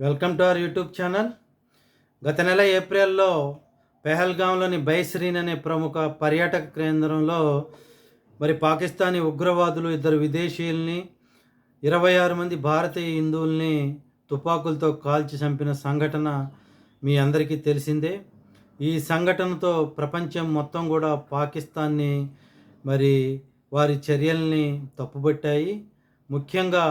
Welcome to our YouTube channel. గత నెల ఏప్రిల్లో పెహల్గాంలోని బైశ్రీన్ అనే ప్రముఖ పర్యాటక కేంద్రంలో మరి పాకిస్తానీ ఉగ్రవాదులు ఇద్దరు విదేశీయుల్ని ఇరవై ఆరు మంది భారతీయ హిందువుల్ని తుపాకులతో కాల్చి చంపిన సంఘటన మీ అందరికీ తెలిసిందే. ఈ సంఘటనతో ప్రపంచం మొత్తం కూడా పాకిస్తాన్ని మరి వారి చర్యల్ని తప్పుబట్టాయి. ముఖ్యంగా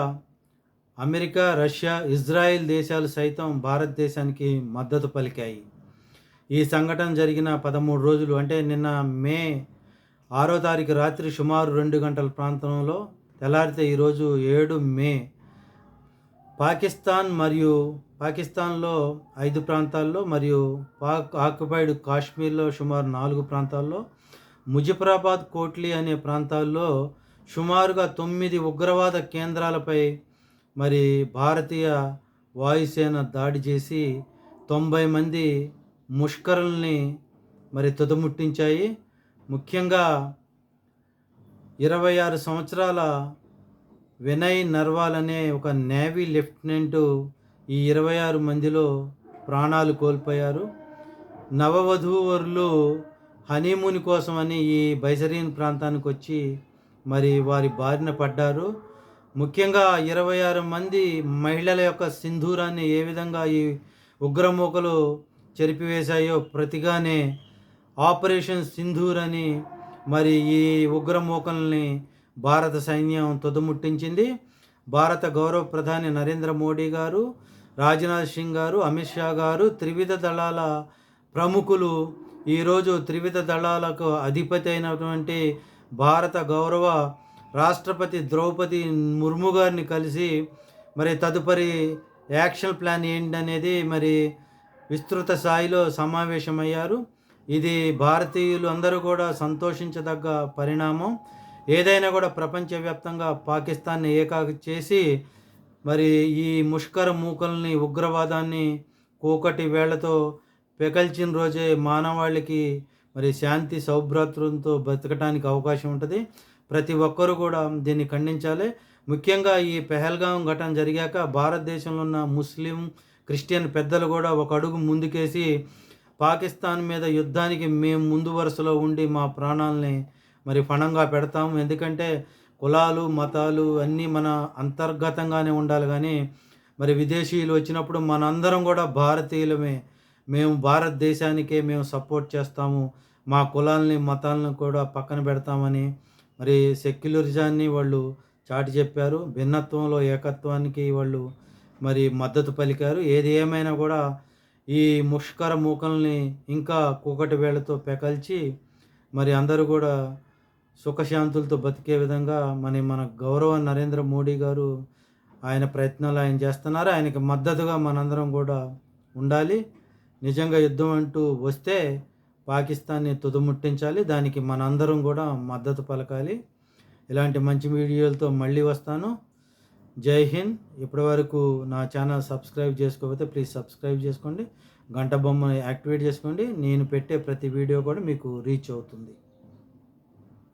అమెరికా రష్యా ఇజ్రాయెల్ దేశాలు సైతం భారతదేశానికి మద్దతు పలికాయి. ఈ సంఘటన జరిగిన పదమూడు రోజులు అంటే నిన్న మే ఆరో తారీఖు రాత్రి సుమారు రెండు గంటల ప్రాంతంలో తెల్లారితే ఈరోజు ఏడు మే పాకిస్తాన్ మరియు పాకిస్తాన్లో ఐదు ప్రాంతాల్లో మరియు పాక్ ఆక్యుపైడ్ కాశ్మీర్లో సుమారు నాలుగు ప్రాంతాల్లో ముజఫరాబాద్ కోట్లీ అనే ప్రాంతాల్లో సుమారుగా తొమ్మిది ఉగ్రవాద కేంద్రాలపై మరి భారతీయ వాయుసేన దాడి చేసి తొంభై మంది ముష్కరుల్ని మరి తుదముట్టించాయి. ముఖ్యంగా ఇరవై ఆరు సంవత్సరాల వినయ్ నర్వాల్ అనే ఒక నేవీ లెఫ్టినెంట్ ఈ ఇరవై ఆరు మందిలో ప్రాణాలు కోల్పోయారు. నవవధూవరులు హనీమూన్ కోసమని ఈ బైసరీన్ ప్రాంతానికి వచ్చి మరి వారి బారిన పడ్డారు. ముఖ్యంగా ఇరవై ఆరు మంది మహిళల యొక్క సింధూరాన్ని ఏ విధంగా ఈ ఉగ్రమూకలు చెరిపివేశాయో ప్రతిగానే ఆపరేషన్ సింధూర్ అని మరి ఈ ఉగ్రమూకల్ని భారత సైన్యం తుదముట్టించింది. భారత గౌరవ ప్రధాని నరేంద్ర మోడీ గారు రాజ్నాథ్ సింగ్ గారు అమిత్ షా గారు త్రివిధ దళాల ప్రముఖులు ఈరోజు త్రివిధ దళాలకు అధిపతి అయినటువంటి భారత గౌరవ రాష్ట్రపతి ద్రౌపది ముర్ము గారిని కలిసి మరి తదుపరి యాక్షన్ ప్లాన్ ఏంటనేది మరి విస్తృత స్థాయిలో సమావేశమయ్యారు. ఇది భారతీయులు అందరూ కూడా సంతోషించదగ్గ పరిణామం. ఏదైనా కూడా ప్రపంచవ్యాప్తంగా పాకిస్తాన్ని ఏకాకి చేసి మరి ఈ ముష్కర మూకల్ని ఉగ్రవాదాన్ని కూకటి వేళ్ళతో పెకల్చిన రోజే మానవాళికి మరి శాంతి సౌభ్రాతృంతో బతకడానికి అవకాశం ఉంటుంది. ప్రతి ఒక్కరూ కూడా దీన్ని ఖండించాలి. ముఖ్యంగా ఈ పెహల్గాం ఘటన జరిగాక భారతదేశంలో ఉన్న ముస్లిం క్రిస్టియన్ పెద్దలు కూడా ఒక అడుగు ముందుకేసి పాకిస్తాన్ మీద యుద్ధానికి మేము ముందు వరుసలో ఉండి మా ప్రాణాలని మరి పణంగా పెడతాము. ఎందుకంటే కులాలు మతాలు అన్నీ మన అంతర్గతంగానే ఉండాలి కానీ మరి విదేశీయులు వచ్చినప్పుడు మనందరం కూడా భారతీయులమే. మేము భారతదేశానికే మేము సపోర్ట్ చేస్తాము. మా కులాలని మతాలను కూడా పక్కన పెడతామని మరి సెక్యులరిజాన్ని వాళ్ళు చాటి చెప్పారు. భిన్నత్వంలో ఏకత్వానికి వాళ్ళు మరి మద్దతు పలికారు. ఏది ఏమైనా కూడా ఈ ముష్కర మూకల్ని ఇంకా కూకటి వేళతో పెకల్చి మరి అందరూ కూడా సుఖశాంతులతో బతికే విధంగా మరి మన గౌరవ నరేంద్ర మోడీ గారు ఆయన ప్రయత్నాలు ఆయన చేస్తున్నారు. ఆయనకి మద్దతుగా మనందరం కూడా ఉండాలి. నిజంగా యుద్ధం అంటూ వస్తే పాకిస్తాన్ని తుదముట్టించాలి దానికి మనందరం కూడా మద్దతు పలకాలి. ఇలాంటి మంచి వీడియోలతో మళ్ళీ వస్తాను. జై హింద్. ఇప్పటివరకు నా ఛానల్ సబ్స్క్రైబ్ చేసుకోకపోతే ప్లీజ్ సబ్స్క్రైబ్ చేసుకోండి. గంట బొమ్మను యాక్టివేట్ చేసుకోండి. నేను పెట్టే ప్రతి వీడియో కూడా మీకు రీచ్ అవుతుంది.